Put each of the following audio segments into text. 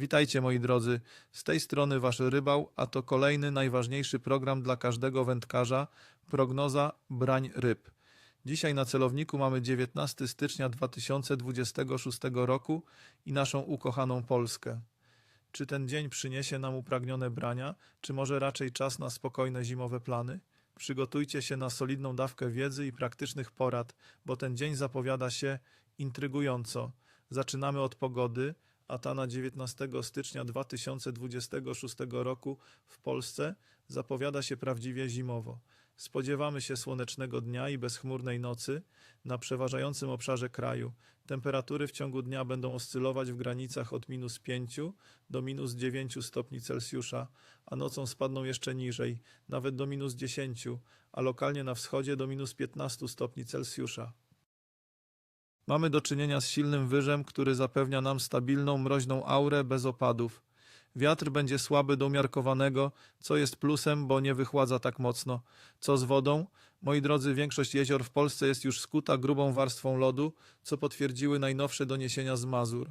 Witajcie moi drodzy, z tej strony wasz rybał, a to kolejny najważniejszy program dla każdego wędkarza, prognoza brań ryb. Dzisiaj na celowniku mamy 19 stycznia 2026 roku i naszą ukochaną Polskę. Czy ten dzień przyniesie nam upragnione brania, czy może raczej czas na spokojne zimowe plany? Przygotujcie się na solidną dawkę wiedzy i praktycznych porad, bo ten dzień zapowiada się intrygująco. Zaczynamy od pogody, a ta na 19 stycznia 2026 roku w Polsce zapowiada się prawdziwie zimowo. Spodziewamy się słonecznego dnia i bezchmurnej nocy na przeważającym obszarze kraju. Temperatury w ciągu dnia będą oscylować w granicach od minus 5 do minus 9 stopni Celsjusza, a nocą spadną jeszcze niżej, nawet do minus 10, a lokalnie na wschodzie do minus 15 stopni Celsjusza. Mamy do czynienia z silnym wyżem, który zapewnia nam stabilną, mroźną aurę bez opadów. Wiatr będzie słaby do umiarkowanego, co jest plusem, bo nie wychładza tak mocno. Co z wodą? Moi drodzy, większość jezior w Polsce jest już skuta grubą warstwą lodu, co potwierdziły najnowsze doniesienia z Mazur.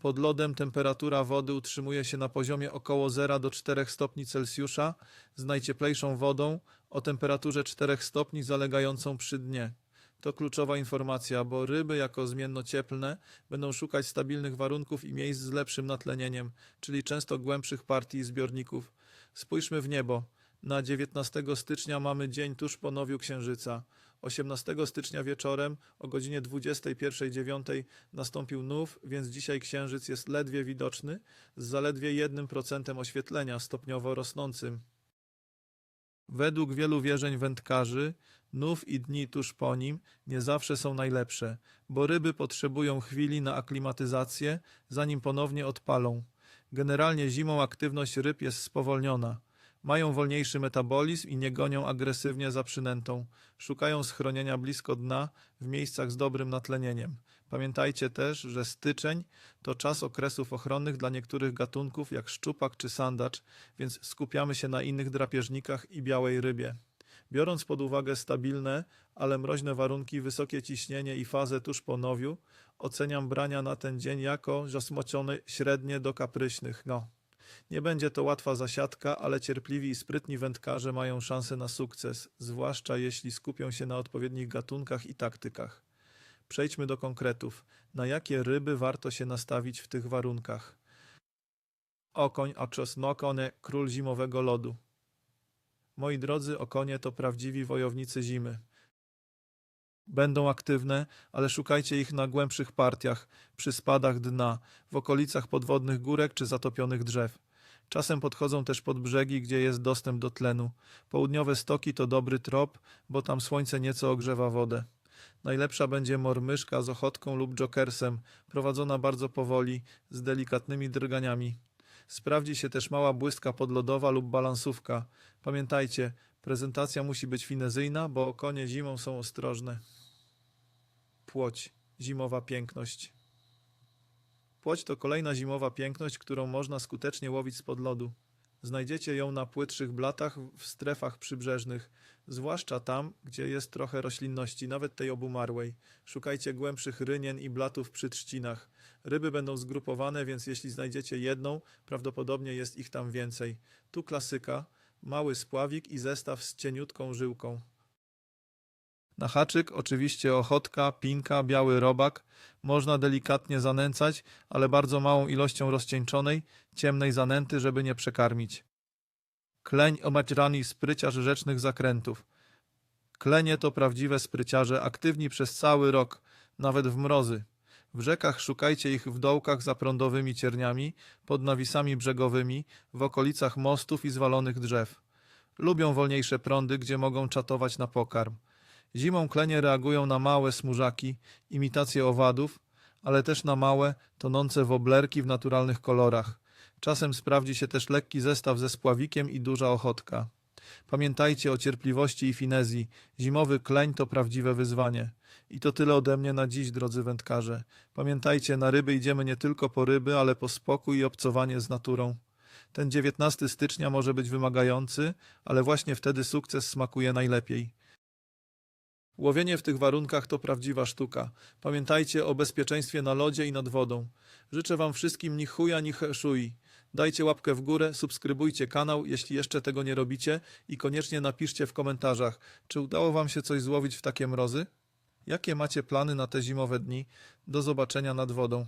Pod lodem temperatura wody utrzymuje się na poziomie około 0 do 4 stopni Celsjusza z najcieplejszą wodą o temperaturze 4 stopni zalegającą przy dnie. To kluczowa informacja, bo ryby jako zmiennocieplne będą szukać stabilnych warunków i miejsc z lepszym natlenieniem, czyli często głębszych partii i zbiorników. Spójrzmy w niebo. Na 19 stycznia mamy dzień tuż po nowiu księżyca. 18 stycznia wieczorem o godzinie 21.09 nastąpił nów, więc dzisiaj księżyc jest ledwie widoczny z zaledwie 1% oświetlenia stopniowo rosnącym. Według wielu wierzeń wędkarzy, nów i dni tuż po nim nie zawsze są najlepsze, bo ryby potrzebują chwili na aklimatyzację, zanim ponownie odpalą. Generalnie zimą aktywność ryb jest spowolniona. Mają wolniejszy metabolizm i nie gonią agresywnie za przynętą. Szukają schronienia blisko dna, w miejscach z dobrym natlenieniem. Pamiętajcie też, że styczeń to czas okresów ochronnych dla niektórych gatunków, jak szczupak czy sandacz, więc skupiamy się na innych drapieżnikach i białej rybie. Biorąc pod uwagę stabilne, ale mroźne warunki, wysokie ciśnienie i fazę tuż po nowiu, oceniam brania na ten dzień jako zasmocione średnie do kapryśnych. No. Nie będzie to łatwa zasiadka, ale cierpliwi i sprytni wędkarze mają szansę na sukces, zwłaszcza jeśli skupią się na odpowiednich gatunkach i taktykach. Przejdźmy do konkretów. Na jakie ryby warto się nastawić w tych warunkach? Okoń, a czosnokone, król zimowego lodu. Moi drodzy, okonie to prawdziwi wojownicy zimy. Będą aktywne, ale szukajcie ich na głębszych partiach, przy spadach dna, w okolicach podwodnych górek czy zatopionych drzew. Czasem podchodzą też pod brzegi, gdzie jest dostęp do tlenu. Południowe stoki to dobry trop, bo tam słońce nieco ogrzewa wodę. Najlepsza będzie mormyszka z ochotką lub jokersem, prowadzona bardzo powoli, z delikatnymi drganiami. Sprawdzi się też mała błyska podlodowa lub balansówka. Pamiętajcie, prezentacja musi być finezyjna, bo konie zimą są ostrożne. Płoć. Zimowa piękność. Płoć to kolejna zimowa piękność, którą można skutecznie łowić spod lodu. Znajdziecie ją na płytszych blatach w strefach przybrzeżnych, zwłaszcza tam, gdzie jest trochę roślinności, nawet tej obumarłej. Szukajcie głębszych rynien i blatów przy trzcinach. Ryby będą zgrupowane, więc jeśli znajdziecie jedną, prawdopodobnie jest ich tam więcej. Tu klasyka, mały spławik i zestaw z cieniutką żyłką. Na haczyk oczywiście ochotka, pinka, biały robak. Można delikatnie zanęcać, ale bardzo małą ilością rozcieńczonej, ciemnej zanęty, żeby nie przekarmić. Kleń omaczrani spryciarz rzecznych zakrętów. Klenie to prawdziwe spryciarze, aktywni przez cały rok, nawet w mrozy. W rzekach szukajcie ich w dołkach za prądowymi cierniami, pod nawisami brzegowymi, w okolicach mostów i zwalonych drzew. Lubią wolniejsze prądy, gdzie mogą czatować na pokarm. Zimą klenie reagują na małe smużaki, imitacje owadów, ale też na małe, tonące woblerki w naturalnych kolorach. Czasem sprawdzi się też lekki zestaw ze spławikiem i duża ochotka. Pamiętajcie o cierpliwości i finezji. Zimowy kleń to prawdziwe wyzwanie. I to tyle ode mnie na dziś, drodzy wędkarze. Pamiętajcie, na ryby idziemy nie tylko po ryby, ale po spokój i obcowanie z naturą. Ten 19 stycznia może być wymagający, ale właśnie wtedy sukces smakuje najlepiej. Łowienie w tych warunkach to prawdziwa sztuka. Pamiętajcie o bezpieczeństwie na lodzie i nad wodą. Życzę Wam wszystkim ni chuja, ni szui. Dajcie łapkę w górę, subskrybujcie kanał, jeśli jeszcze tego nie robicie i koniecznie napiszcie w komentarzach, czy udało Wam się coś złowić w takie mrozy? Jakie macie plany na te zimowe dni? Do zobaczenia nad wodą.